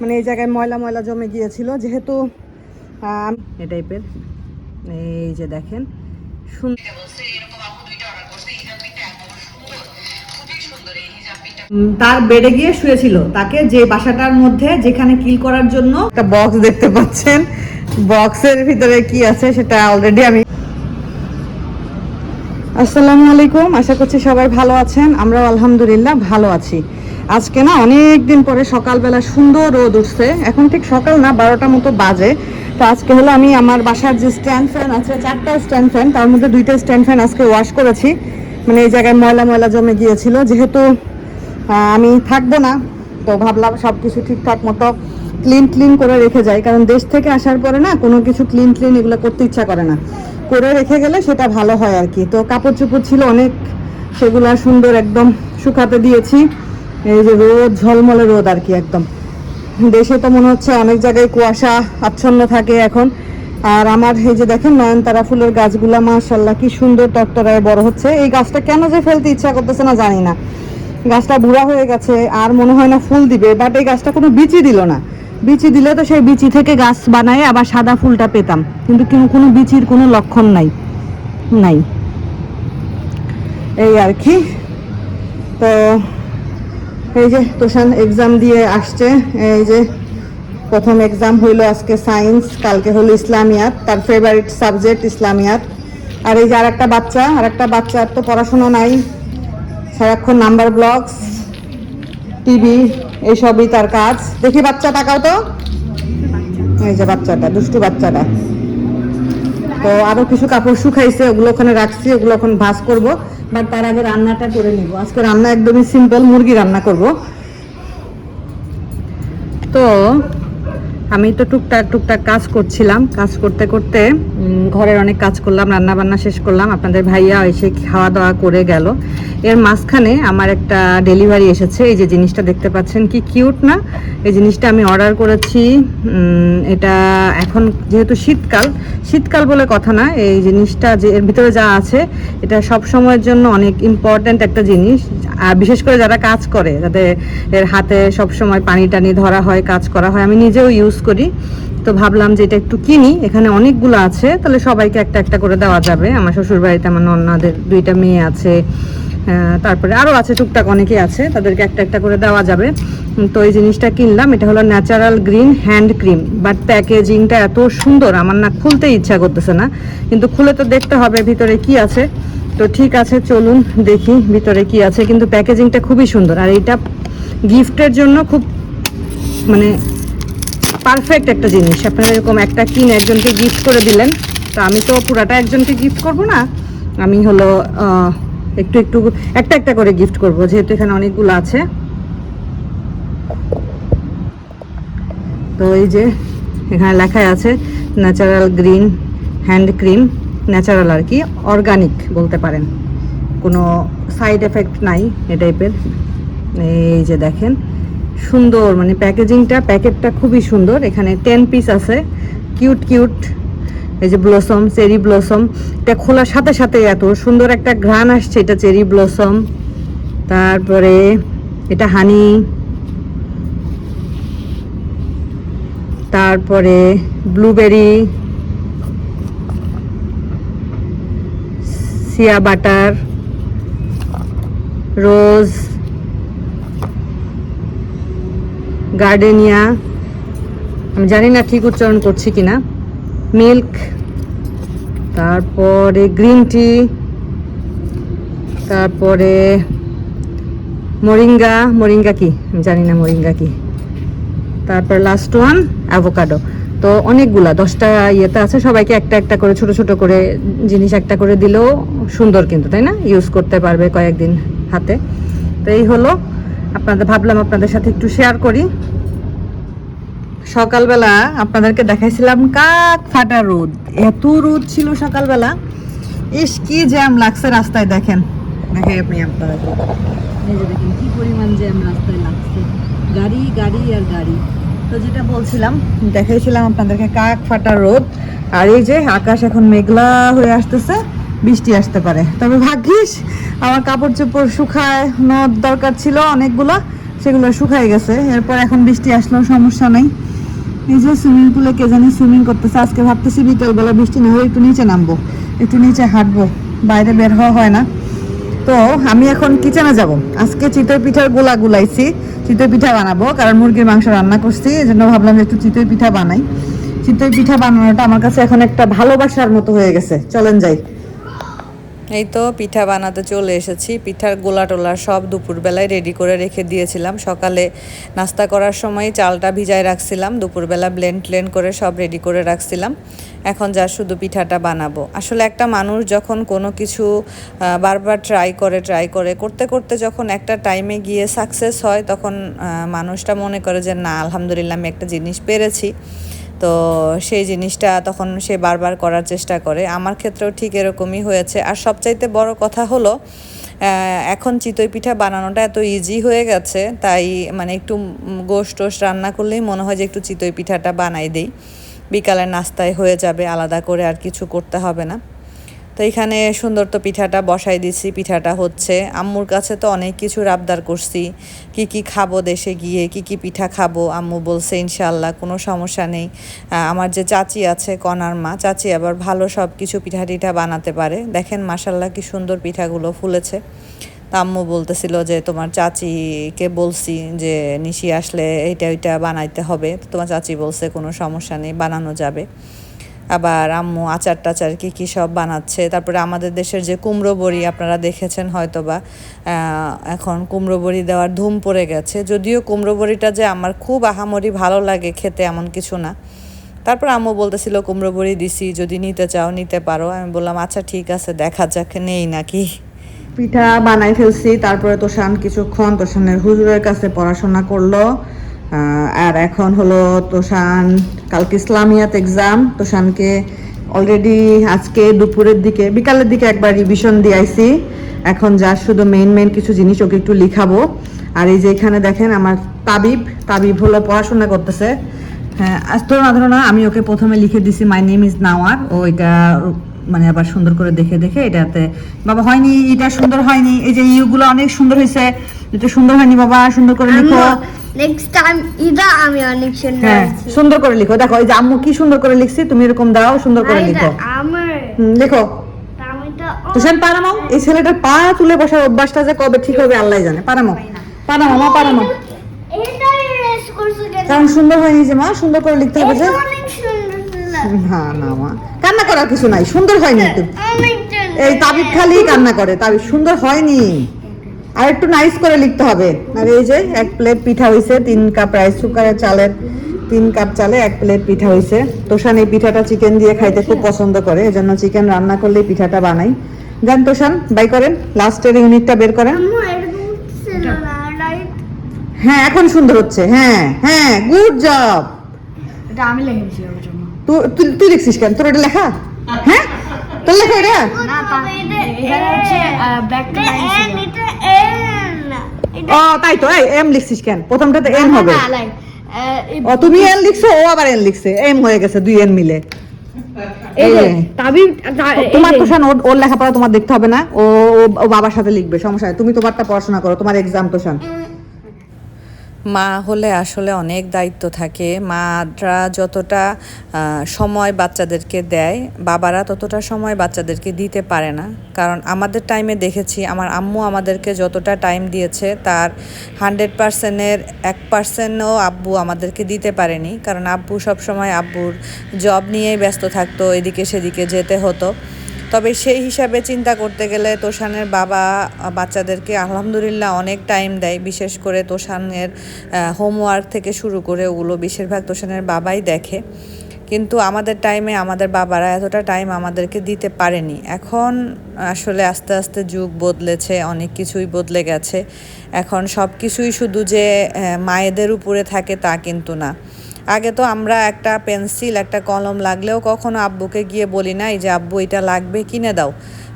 মানে এই জায়গায় ময়লা ময়লা জমে গিয়েছিল যেহেতু এ টাইপের এই যে দেখেন তার বেডে গিয়ে শুয়েছিল তাকে যে বাসাটার মধ্যে যেখানে কিল করার জন্য একটা বক্স দেখতে পাচ্ছেন। বক্সের ভিতরে কি আছে সেটা অলরেডি আমি আসসালামু আলাইকুম আশা করছি সবাই ভালো আছেন আমরাও আলহামদুলিল্লাহ ভালো আছি। আজকে না অনেক দিন পরে সকালবেলা সুন্দর রোদ উঠছে। এখন ঠিক সকাল না বারোটা মতো বাজে। তো আজকে হলো আমি আমার বাসার যে স্ট্যান্ড ফ্যান আছে, চারটা স্ট্যান্ড ফ্যান তার মধ্যে দুইটা স্ট্যান্ড ফ্যান আজকে ওয়াশ করেছি। মানে এই জায়গায় ময়লা ময়লা জমে গিয়েছিল, যেহেতু আমি থাকব না, তো ভাবলাম সব কিছু ঠিকঠাক মতো ক্লিন ক্লিন করে রেখে যাই। কারণ দেশ থেকে আসার পরে না কোনো কিছু ক্লিন ক্লিন এগুলো করতে ইচ্ছা করে না। করে রেখে গেলে সেটা ভালো হয় আর কি। তো কাপড় চোপড় ছিল অনেক, সেগুলো সুন্দর একদম শুকাতে দিয়েছি। এই যে রোদ, ঝলমলে রোদ আর কি একদম। দেশে তো মনে হচ্ছে অনেক জায়গায় কুয়াশা আচ্ছন্ন থাকে এখন। আর আমার এই যে দেখেন নয়নতারা ফুলের গাছগুলা মাশাল্লাহ কি সুন্দর টকটরায় বড় হচ্ছে। এই গাছটা কেন যে ফেলতে ইচ্ছা করতেছে না জানি না। গাছটা বুড়া হয়ে গেছে, আর মনে হয় না ফুল দিবে বাট এই গাছটা কোনো বিচি দিল না। বিচি দিলে তো সেই বিচি থেকে গাছ বানায়, আবার সাদা ফুলটা পেতাম। কিন্তু কোনো- কোনো বিচির কোনো লক্ষণ নাই নাই। এই আর কি। তো এই যে তোষান এক্সাম দিয়ে আসছে, এই যে প্রথম এক্সাম হইল আজকে সায়েন্স কালকে হলো ইসলামিয়াত, তার ফেভারিট সাবজেক্ট ইসলামিয়াত। আর এই যে আর একটা বাচ্চা আর একটা বাচ্চার তো পড়াশোনা নাই, সারাক্ষণ নাম্বার ব্লগস টিভি এইসবই তার কাজ। দেখি বাচ্চা টাকাও তো। এই যে বাচ্চাটা, দুষ্টু বাচ্চাটা। তো আরও কিছু কাপড় শুকাইছে, ওগুলো ওখানে রাখছি, ওগুলো এখন ভাজ করব। বাট তার আগে রান্নাটা করে নিব। আজকে রান্না একদমই সিম্পল মুরগি রান্না করব। তো আমি তো টুকটাক টুকটাক কাজ করছিলাম। কাজ করতে করতে ঘরের অনেক কাজ করলাম রান্না বান্না শেষ করলাম, আপনাদের ভাইয়া এসে খাওয়া দাওয়া করে গেল। এর মাঝখানে আমার একটা ডেলিভারি এসেছে, এই যে জিনিসটা দেখতে পাচ্ছেন, কি কিউট না? এই জিনিসটা আমি অর্ডার করেছি এটা এখন যেহেতু শীতকাল শীতকাল বলে কথা না, এই জিনিসটা যে এর ভিতরে যা আছে, এটা সব সময়ের জন্য অনেক ইম্পর্ট্যান্ট একটা জিনিস। আর বিশেষ করে যারা কাজ করে, যাদের এর হাতে সব সময় পানি টানি ধরা হয়, কাজ করা হয়, আমি নিজেও ইউজ করি। তো ভাবলাম যে এটা একটু কিনি, এখানে অনেকগুলো আছে, তাহলে সবাইকে একটা একটা করে দেওয়া যাবে। আমার শ্বশুর বাড়িতে আমার নন্নাদের দুইটা মেয়ে আছে তারপরে আরও আছে, টুকটাক অনেকেই আছে, তাদেরকে একটা একটা করে দেওয়া যাবে। তো এই জিনিসটা কিনলাম, এটা হলো natural green hand cream but প্যাকেজিংটা এত সুন্দর, আমার না খুলতে ইচ্ছা করতেছে না, কিন্তু খুলে তো দেখতে হবে ভিতরে কি আছে। তো ঠিক আছে, চলুন দেখি ভিতরে কি আছে, কিন্তু প্যাকেজিংটা খুবই সুন্দর, আর এটা গিফটের জন্য খুব মানে পারফেক্ট একটা জিনিস। আপনারা এরকম একটা কিনে একজনকে গিফট করে দিলেন, তো আমি তো পুরাটা একজনকে গিফট করব না। আমি হলো একটু একটু একটা একটা করে গিফট করব, যেহেতু এখানে অনেকগুলো আছে। তো এই যে এখানে লেখাই আছে natural green hand cream natural আর কি অর্গানিক বলতে পারেন। কোনো সাইড এফেক্ট নাই এ টাইপের এই যে দেখেন সুন্দর মানে প্যাকেজিংটা, প্যাকেটটা খুবই সুন্দর। এখানে টেন পিস আছে। কিউট কিউট এই যে ব্লসম চেরি ব্লসম এটা খোলার সাথে সাথে এত সুন্দর একটা ঘ্রাণ আসছে, এটা চেরি ব্লসম তারপরে এটা হানি তারপরে blueberry shea butter rose gardenia, আমি জানি না ঠিক উচ্চারণ করছি কিনা। মিল্ক, তারপরে গ্রিন টি, তারপরে মরিঙ্গা মরিঙ্গা কি? আমি জানি না মরিঙ্গা কি। তারপর লাস্ট ওয়ান অ্যাভোকাডো তো অনেকগুলা, দশটা ইয়েতে আছে, সবাইকে একটা একটা করে, ছোট ছোট করে জিনিস একটা করে দিলেও সুন্দর কিন্তু, তাই না? ইউজ করতে পারবে কয়েকদিন হাতে। তো এই হলো আপনাদের, ভাবলাম আপনাদের সাথে একটু শেয়ার করি। সকালবেলা আপনাদেরকে দেখাইছিলাম কাক ফাটা রোদ। এত রোদ ছিল সকালবেলা। ইস, কি জ্যাম লাগছে রাস্তায় দেখেন। দেখাই আপনি আপনাদেরকে। দেখেন, কি পরিমাণ জ্যাম রাস্তায় লাগছে। গাড়ি গাড়ি আর গাড়ি। তো যেটা বলছিলাম, দেখাইছিলাম আপনাদেরকে কাক ফাটা রোদ। আর এই যে আকাশ এখন মেঘলা হয়ে আসতেছে। বৃষ্টি আসতে পারে। তবে ভাগ্যিস, আমার কাপড় চোপড় শুকায় নদ দরকার ছিল অনেকগুলো, সেগুলো শুকায় গেছে। এরপর এখন বৃষ্টি আসলেও সমস্যা নেই। এই যে সুইমিং পুলে কে জানি সুইমিং করতেছে, আজকে ভাবতেছি বিকেলবেলা বৃষ্টি না হয়ে একটু নিচে নামবো, একটু নিচে হাঁটবো, বাইরে বের হওয়া হয় না। তো আমি এখন কিচেনে যাব। আজকে চিতই পিঠার গোলা গুলাইছি, চিতই পিঠা বানাবো, কারণ মুরগির মাংস রান্না করছি এই জন্য ভাবলাম একটু চিতই পিঠা বানাই। চিতই পিঠা বানানোটা আমার কাছে এখন একটা ভালোবাসার মতো হয়ে গেছে। চলেন যাই। এই তো পিঠা বানাতে চলে এসেছি। পিঠার গোলা টোলা সব দুপুরবেলায় রেডি করে রেখে দিয়েছিলাম। সকালে নাস্তা করার সময় চালটা ভিজায় রাখছিলাম। দুপুরবেলা ব্লেন্ড ট্লেন্ড করে সব রেডি করে রাখছিলাম। এখন যা শুধু পিঠাটা বানাবো। আসলে একটা মানুষ যখন কোনো কিছু বারবার ট্রাই করে ট্রাই করে, করতে করতে যখন একটা টাইমে গিয়ে সাকসেস হয়, তখন মানুষটা মনে করে যে, না, আলহামদুলিল্লাহ, আমি একটা জিনিস পেরেছি। তো সেই জিনিসটা তখন সে বারবার করার চেষ্টা করে। আমার ক্ষেত্রেও ঠিক এরকমই হয়েছে। আর সবচাইতে বড় কথা হলো এখন চিতই পিঠা বানানোটা এত ইজি হয়ে গেছে, তাই মানে একটু গোশ টোশ রান্না করলেই মনে হয় যে একটু চিতই পিঠাটা বানাই দিই। বিকালের নাস্তায় হয়ে যাবে, আলাদা করে আর কিছু করতে হবে না। তো এখানে সুন্দর তো পিঠাটা বসাই দিছি, পিঠাটা হচ্ছে। আম্মুর কাছে তো অনেক কিছু আবদার করছি। কি কি খাব দেশে গিয়ে, কি কি পিঠা খাব? আম্মু বলছে ইনশাল্লাহ কোনো সমস্যা নেই। আমার যে চাচি আছে, কনার মা, চাচি আবার ভালো সব কিছু পিঠা টিঠা বানাতে পারে। দেখেন মাসাল্লাহ কি সুন্দর পিঠাগুলো ফুলেছে। তা আম্মু বলতেছিল যে, তোমার চাচিকে বলছি যে, নিশি আসলে এইটা ওইটা বানাইতে হবে। তোমার চাচি বলছে, কোনো সমস্যা নেই, বানানো যাবে। আবার আম্মু আচার টাচার কি কি সব বানাচ্ছে। তারপরে আমাদের দেশের যে কুমড়ো বড়ি আপনারা দেখেছেন হয়তো বা এখন কুমড়ো বড়ি দেওয়ার ধুম পড়ে গেছে। যদিও কুমড়ো বড়িটা যে আমার খুব আহামরি ভালো লাগে খেতে এমন কিছু না। তারপর আম্মু বলতেছিল, কুমড়ো বড়ি দিছি, যদি নিতে চাও নিতে পারো। আমি বললাম আচ্ছা ঠিক আছে, দেখা যাক, নেই নাকি। পিঠা বানাই ফেলছি, তারপরে তোষান কিছুক্ষণ তোষানের হুজুরের কাছে পড়াশোনা করল। আর এখন হলো তোষান কালকে ইসলামিয়াত এক্সাম তোষানকে অলরেডি আজকে দুপুরের দিকে বিকালের দিকে একবার রিভিশন দিয়ে আইছি এখন যা শুধু মেইন মেইন কিছু জিনিস ওকে একটু লিখাবো। আর এই যে এখানে দেখেন আমার তাবিব তাবিব হলো পড়াশোনা করতেছে। হ্যাঁ আজ তো না ধরো না আমি ওকে প্রথমে লিখে দিছি মাই নেম ইজ নাওয়ার ও এটা মানে আবার সুন্দর করে দেখে দেখে এটাতে বাবা হয়নি এটা সুন্দর হয়নি। এই যে ইউগুলো অনেক সুন্দর হয়েছে এটা সুন্দর হয়নি বাবা সুন্দর করে লিখো। নেক্সট টাইম এটা আমি অনেক সুন্দর হ্যাঁ সুন্দর করে লিখো। দেখো এই যে আম্মু কি সুন্দর করে লিখছি তুমি এরকম দাও সুন্দর করে লিখো। আমার। পারামাও এই ছেলেটার পা তুলে বসার অভ্যাসটা যে কবে ঠিক হবে আল্লাহ জানে। পারামাও পারামাও মা পারামাও। কারণ সুন্দর হয়নি যে মা সুন্দর করে লিখতে হবে যে হ্যাঁ না মা। কান্না করার কিছু নাই সুন্দর হয়নি সুন্দর এই তাবিব খালি কান্না করে তাবিব সুন্দর হয়নি। আর একটু নাইস করে লিখতে হবে। আর এই যে এক প্লেট পিঠা হইছে তিন কাপ রাইস কুকারের চালের তিন কাপ চালে এক প্লেট পিঠা হইছে। তোষান এই পিঠাটা চিকেন দিয়ে খাইতে খুব পছন্দ করে এজন্য চিকেন রান্না করলে পিঠাটা বানাই। জান তোষান বাই করেন লাস্টের ইউনিটটা বের করেন। হ্যাঁ এখন সুন্দর হচ্ছে হ্যাঁ হ্যাঁ গুড জব এটা আমি লিখেছি ওর জন্য। তুই তুই লিখছিস কেন? তোর এটা লেখা? হ্যাঁ? তোর লেখা এটা? না হচ্ছে ব্যাক টু ও তাই তো এই এম লিখছিস কেন? প্রথমটাতে এম হবে। ও তুমি এন লিখছো ও আবার এন লিখছে। এম হয়ে গেছে দুই এন মিলে। তোমার তো শান ওর- লেখাপড়া তোমার দেখতে হবে না। ও বাবার সাথে লিখবে সমস্যা তুমি তোমারটা পড়াশোনা করো তোমার এক্সাম তো শান। মা হলে আসলে অনেক দায়িত্ব থাকে। মারা যতটা সময় বাচ্চাদেরকে দেয়, বাবারা ততটা সময় বাচ্চাদেরকে দিতে পারে না। কারণ আমাদের টাইমে দেখেছি, আমার আম্মু আমাদেরকে যতটা টাইম দিয়েছে, তার হান্ড্রেড পার্সেন্টের এক পার্সেন্টও আব্বু আমাদেরকে দিতে পারেনি। কারণ আব্বু সব সময় আব্বুর জব নিয়েই ব্যস্ত থাকতো, এদিকে সেদিকে যেতে হতো। তবে সেই হিসাবে চিন্তা করতে গেলে তোষানের বাবা বাচ্চাদেরকে আলহামদুলিল্লাহ অনেক টাইম দেয়। বিশেষ করে তোষানের হোমওয়ার্ক থেকে শুরু করে ওগুলো বেশিরভাগ তোষানের বাবাই দেখে। কিন্তু আমাদের টাইমে আমাদের বাবারা এতটা টাইম আমাদেরকে দিতে পারেনি। এখন আসলে আস্তে আস্তে যুগ বদলেছে, অনেক কিছুই বদলে গেছে। এখন সব কিছুই শুধু যে মায়েদের উপরে থাকে তা কিন্তু না। আগে তো আমরা একটা পেন্সিল, একটা কলম লাগলেও কখনো আব্বুকে গিয়ে বলি নাই যে, আব্বু, এটা লাগবে, কিনে দাও।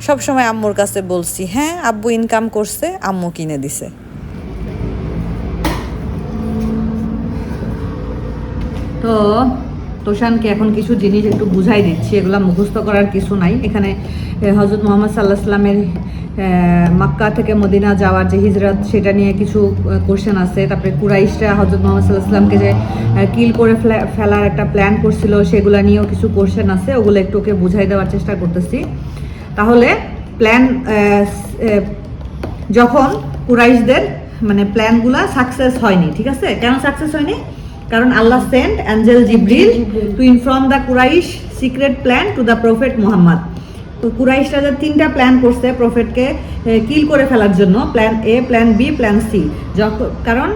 সব সময় আম্মুর কাছে বলছি হ্যাঁ আব্বু ইনকাম করছে, আম্মু কিনে দিছে। তো তোষানকে এখন কিছু জিনিস একটু বুঝাই দিচ্ছি, এগুলো মুখস্থ করার কিছু নাই। এখানে হজরত মোহাম্মদ সাল্লাহ সাল্লামের মক্কা থেকে মদিনা যাওয়ার যে হিজরত সেটা নিয়ে কিছু কোশ্চেন আছে। তারপরে কুরাইশরা হজরত মোহাম্মদ সাল্লাহ সাল্লামকে যে কিল করে ফেলা- ফেলার একটা প্ল্যান করছিল সেগুলা নিয়েও কিছু কোশ্চেন আছে। ওগুলো একটু ওকে বুঝাই দেওয়ার চেষ্টা করতেছি। তাহলে প্ল্যান যখন কুরাইশদের মানে প্ল্যানগুলা সাকসেস হয়নি ঠিক আছে? কেন সাকসেস হয়নি? কারণ Allah sent angel Jibril to inform the Quraish secret plan to the prophet Muhammad তো কুরাইশরা যে তিনটা প্ল্যান করছে প্রফেটকে কিল করে ফেলার জন্য plan A plan B plan C যখন কারণ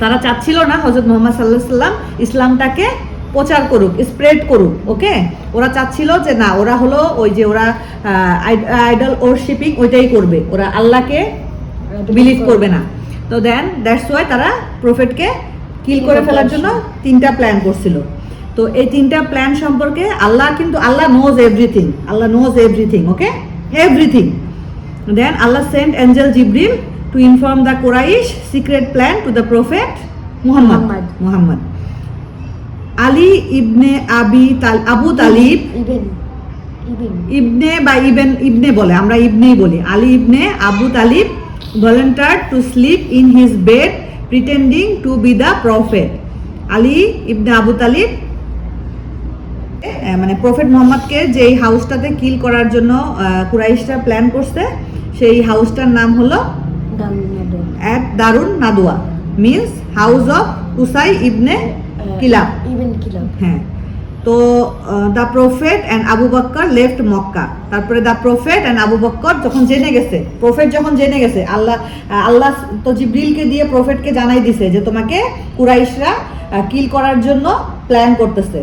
তারা চাচ্ছিল না হজরত মোহাম্মদ সাল্লাহ সাল্লাম ইসলামটাকে প্রচার করুক স্প্রেড করুক ওকে ওরা চাচ্ছিল যে না ওরা হলো ওই যে ওরা আইডল ওরশিপিং ওইটাই করবে ওরা আল্লাহকে বিলিভ করবে না। তো দেন দ্যাটস ওয়াই তারা প্রফেটকে কিল করে ফেলার জন্য তিনটা প্ল্যান করছিল। তো এই তিনটা প্ল্যান সম্পর্কে আল্লাহ কিন্তু Allah knows everything Allah knows everything okay everything then Allah sent angel Jibril to inform the Quraish secret plan to the prophet Muhammad Muhammad. Ali ibn Abi তাল আবু তালিব ইবনে বা ইবেন ইবনে বলে আমরা ইবনেই বলি। Ali ibn Abu Talib volunteer to sleep in his bed pretending to be the prophet Ali ibn Abu Talib মানে prophet মোহাম্মদকে যেই হাউসটাতে কিল করার জন্য কুরাইশরা প্ল্যান করছে সেই হাউসটার নাম হলো অ্যাট দারুণ নাদুয়া means house of Qusai ibn Kilab. Even Kilab. হ্যাঁ। তো the prophet and Abu Bakr left Mecca তারপরে the prophet and Abu Bakr যখন জেনে গেছে প্রফেট যখন জেনে গেছে আল্লাহ আল্লাহ তো জিব্রিলকে দিয়ে প্রফেটকে জানাই দিছে যে তোমাকে কুরাইশরা কিল করার জন্য প্ল্যান করতেছে।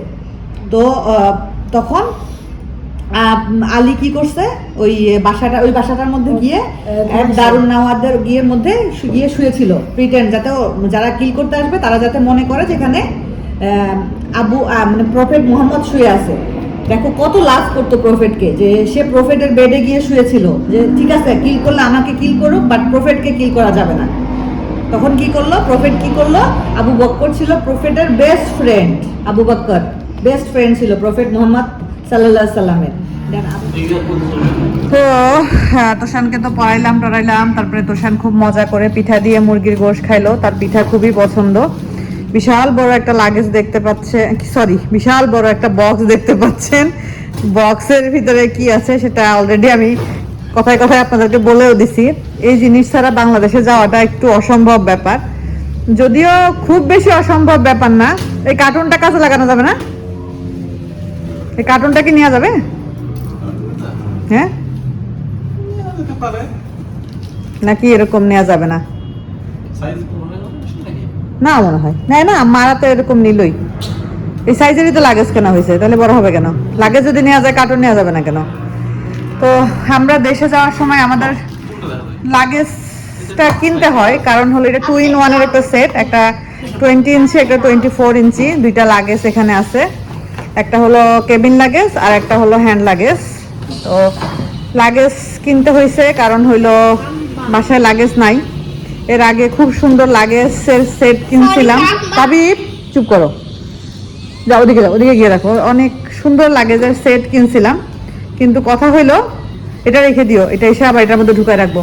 তো তখন আলী কি করছে? ওই বাসাটা ওই বাসাটার মধ্যে গিয়ে দারুণ নাওয়াদের গিয়ে মধ্যে গিয়ে শুয়েছিল। প্রিটেন্ড যাতে যারা কিল করতে আসবে তারা যাতে মনে করে যেখানে আবু মানে প্রফেট মোহাম্মদ শুয়ে আছে। দেখো কত লাভ করতো প্রফেটকে যে সে প্রফেটের বেডে গিয়ে শুয়েছিল। যে ঠিক আছে কিল করলে আমাকে কিল করুক বাট প্রফেটকে কিল করা যাবে না। তখন কি করল? প্রফেট কি করল? আবু বক্কর ছিল প্রফেটের best friend Abu Bakr. Best friend ছিল প্রফেট মোহাম্মদ সাল্লাহ সাল্লামের। তো হ্যাঁ, তোষানকে তো পড়াইলাম টড়াইলাম তারপরে তোষান খুব মজা করে পিঠা দিয়ে মুরগির গোশ খাইলো তার পিঠা খুবই পছন্দ। বিশাল বড় একটা লাগেজ দেখতে পাচ্ছে সরি বিশাল বড় একটা বক্স দেখতে পাচ্ছেন। বক্সের ভিতরে কি আছে সেটা অলরেডি আমি কথায় কথায় আপনাদেরকে বলেও দিছি। এই জিনিস ছাড়া বাংলাদেশে যাওয়াটা একটু অসম্ভব ব্যাপার। যদিও খুব বেশি অসম্ভব ব্যাপার না এই কার্টুনটা কাজে লাগানো যাবে না? এই কার্টুনটা কি নেওয়া যাবে? হ্যাঁ? নাকি এরকম নেওয়া যাবে না? না মনে হয়। না না, মারা তো এরকম নিলই। এই সাইজেরই তো লাগেজ কেনা হয়েছে, তাহলে বড় হবে কেন? লাগেজ যদি নেওয়া যায়, কার্টুন নেওয়া যাবে না কেন? তো আমরা দেশে যাওয়ার সময় আমাদের লাগেজটা কিনতে হয়, কারণ হলো এটা টু ইন ওয়ানের একটা সেট একটা টোয়েন্টি ইঞ্চি একটা টোয়েন্টি ফোর ইঞ্চি দুইটা লাগেজ এখানে আছে। একটা হলো কেবিন লাগেজ আর একটা হলো হ্যান্ড লাগেজ। তো লাগেজ কিনতে হয়েছে কারণ হইল বাসায় লাগেজ নাই। এর আগে খুব সুন্দর লাগেজের সেট কিনছিলাম। তাবিব চুপ করো। যা ওদিকে যাও ওদিকে গিয়ে রাখো অনেক সুন্দর লাগেজের সেট কিনছিলাম। কিন্তু কথা হইল এটা রেখে দিও এটা এসে আবার এটার মধ্যে ঢুকায় রাখব।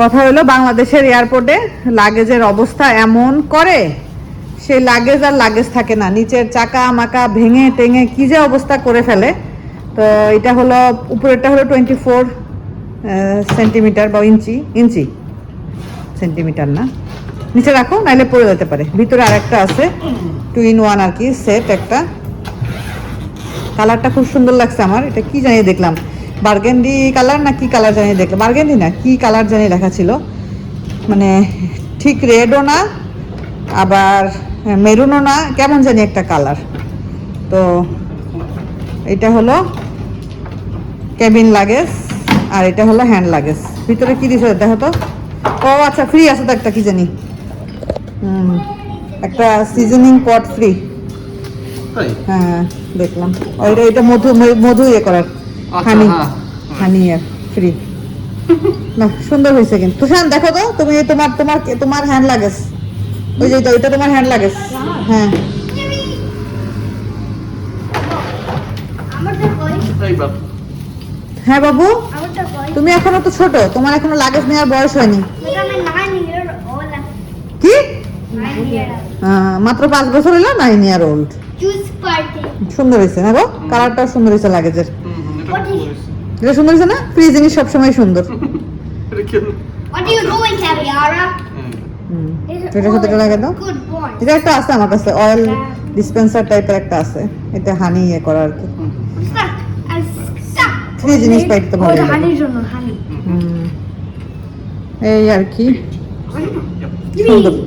কথা হলো বাংলাদেশের এয়ারপোর্টে লাগেজের অবস্থা এমন করে সেই লাগেজ আর লাগেজ থাকে না। নিচের চাকা মাকা ভেঙে টেঙে কি যে অবস্থা করে ফেলে। তো এটা হলো, উপরেরটা হলো টোয়েন্টি ফোর সেন্টিমিটার বা ইঞ্চি ইঞ্চি। সেন্টিমিটার না। নিচে রাখো, নাইলে পড়ে যেতে পারে। ভিতরে আরেকটা আছে টু ইন ওয়ান আর কি সেট একটা। কালারটা খুব সুন্দর লাগছে আমার, এটা কি জানিয়ে দেখলাম। বার্গেন্ডি কালার না কি কালার জানিয়ে দেখলাম। বার্গেন্ডি না, কি কালার জানিয়ে লেখা ছিল। মানে ঠিক রেডও না, আবার মেরুনও না কেমন জানি একটা কালার তো এটা হলো কেবিন লাগেজ আর এটা হলো হ্যান্ড লাগেজ ভিতরে কি দিছে দেখো তো? ও আচ্ছা ফ্রি আছে তো একটা কি জানি। হুম একটা সিজনিং পট ফ্রি হ্যাঁ দেখলাম। ওইটা এটা মধু মধু ইয়ে করার। হানি হানি হ্যাঁ। হানি ফ্রি না সুন্দর হয়েছে কিন্তু। তুষান দেখো তো তুমি তোমার তোমার তোমার হ্যান্ড লাগেজ ওই যে ওইটা, তোমার হ্যান্ড লাগেজ হ্যাঁ। হ্যাঁ বাবু? তুমি এখনও তো ছোট তোমার এখনও লাগেজ নেওয়ার বয়স হয়নি। কি? মাত্র পাঁচ বছর হলো নাইন ইয়ার ওল্ড সুন্দর হয়েছে না গো কালারটাও সুন্দর হয়েছে লাগেজের এটা সুন্দর হয়েছে না? ফ্রি জিনিস সবসময় সুন্দর। What do you doing, Caviara? হুম। এটার লাগে দাও এটা একটা আছে আমার কাছে অয়েল ডিসপেন্সার টাইপের একটা আছে। এটা হানি ইয়ে করা আর কি. I'm জিনিস পাইতে ভালো হানির জন্য হানি এই আর কি. সুন্দর এটা।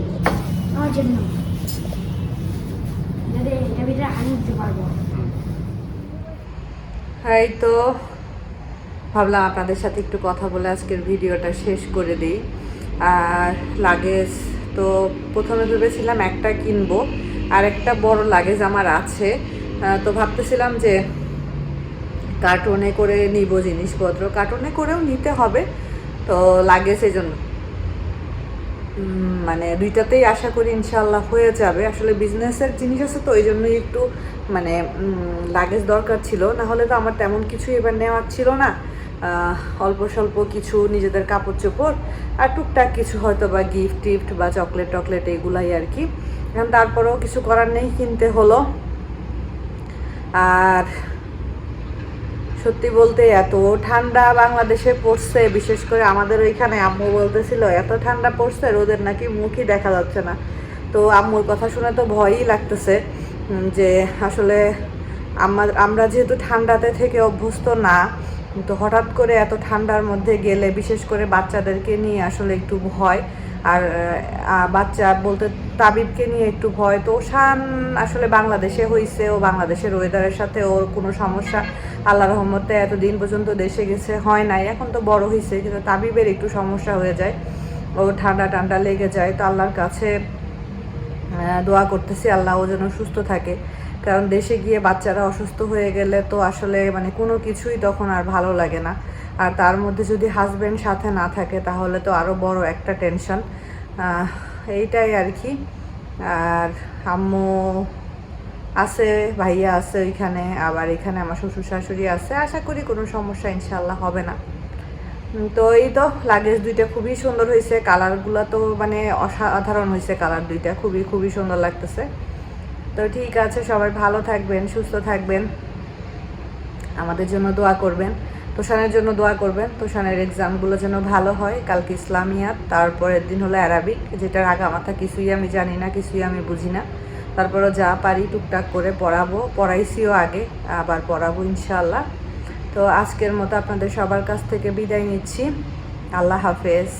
এই তো ভাবলাম আপনাদের সাথে একটু কথা বলে আজকের ভিডিওটা শেষ করে দিই। আর লাগেজ তো প্রথমে ভেবেছিলাম একটা কিনবো, আর একটা বড় লাগেজ আমার আছে। তো ভাবতেছিলাম যে কার্টুনে করে নিব জিনিসপত্র। কার্টুনে করেও নিতে হবে, তো লাগেজ এই জন্য মানে দুইটাতেই আশা করি ইনশাল্লাহ হয়ে যাবে। আসলে বিজনেসের জিনিস আছে তো ওই জন্যই একটু মানে লাগেজ দরকার ছিল। না হলে তো আমার তেমন কিছু এবার নেওয়ার ছিল না। অল্প স্বল্প কিছু নিজেদের কাপড় চোপড় আর টুকটাক কিছু হয়তো বা গিফট টিফট বা চকলেট টকলেট এগুলাই আর কি। এখন তারপরেও কিছু করার নেই, কিনতে হলো। আর সত্যি বলতে এত ঠান্ডা বাংলাদেশে পড়ছে, বিশেষ করে আমাদের ওইখানে আম্মু বলতেছিল, এত ঠান্ডা পড়ছে, রোদের নাকি মুখই দেখা যাচ্ছে না। তো আম্মুর কথা শুনে তো ভয়ই লাগতেছে যে আসলে আমার যেহেতু ঠান্ডাতে থেকে অভ্যস্ত না তো হঠাৎ করে এত ঠান্ডার মধ্যে গেলে, বিশেষ করে বাচ্চাদেরকে নিয়ে আসলে একটু ভয়। আর বাচ্চা বলতে তাবিবকে নিয়ে একটু ভয়। তো শান আসলে বাংলাদেশে হয়েছে ও বাংলাদেশের ওয়েদারের সাথে ওর কোনো সমস্যা। আল্লাহ রহমতে এতদিন পর্যন্ত দেশে গেছে, হয় নাই। এখন তো বড় হয়েছে কিন্তু তাবিবের একটু সমস্যা হয়ে যায়। ও ঠান্ডা ঠান্ডা লেগে যায়। তো আল্লাহর কাছে দোয়া করতেছি, আল্লাহ ও যেন সুস্থ থাকে। কারণ দেশে গিয়ে বাচ্চারা অসুস্থ হয়ে গেলে তো আসলে মানে কোনো কিছুই তখন আর ভালো লাগে না। আর তার মধ্যে যদি হাজব্যান্ড সাথে না থাকে তাহলে তো আরও বড় একটা টেনশন এইটাই আর কি। আর আম্মু আছে, ভাইয়া আছে ওইখানে, আবার এখানে আমার শ্বশুর শাশুড়ি আছে। আশা করি কোনো সমস্যা ইনশাল্লাহ হবে না। তো এই তো লাগেজ দুইটা খুবই সুন্দর হয়েছে। কালারগুলো তো মানে অসাধারণ হয়েছে কালার দুইটা। খুবই খুবই সুন্দর লাগতেছে। তো ঠিক আছে, সবাই ভালো থাকবেন, সুস্থ থাকবেন। আমাদের জন্য দোয়া করবেন। তোষানের জন্য দোয়া করবেন। তোষানের এক্সামগুলো যেন ভালো হয়। কালকে ইসলামিয়াত তারপরের দিন হলো অ্যারাবিক যেটার আগামাথা কিছুই আমি জানি না, কিছুই আমি বুঝি না। তারপরও যা পারি টুকটাক করে পড়াবো। পড়াইছিও আগে, আবার পড়াবো ইনশাআল্লাহ। তো আজকের মতো আপনাদের সবার কাছ থেকে বিদায় নিচ্ছি। আল্লাহ হাফেজ।